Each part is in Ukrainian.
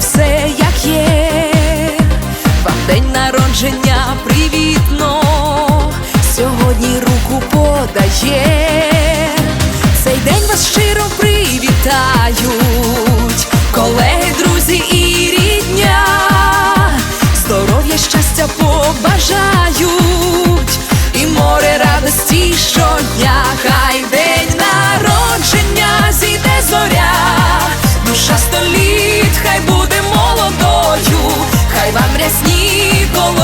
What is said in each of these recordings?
все як є, вам день народження привітно, сьогодні руку подає, цей день вас щиро привітають, колеги, друзі. і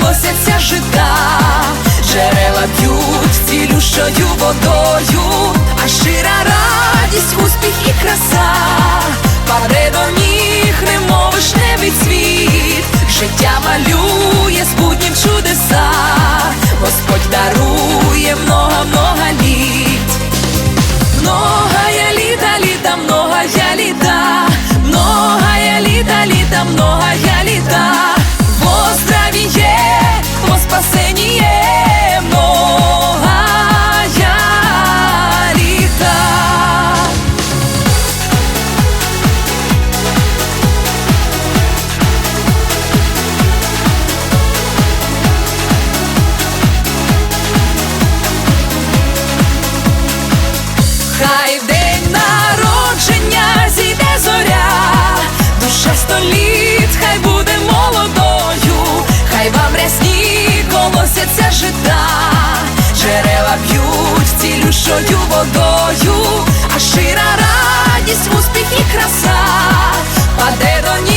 колосяться жита, джерела б'ють цілющою водою, а щира радість, успіх Хай день народження зійде зоря, душа сто літ, хай буде молодою, хай вам рясні колосяться жита, джерела б'ють цілющою водою, а щира радість, успіх і краса, паде до ніг,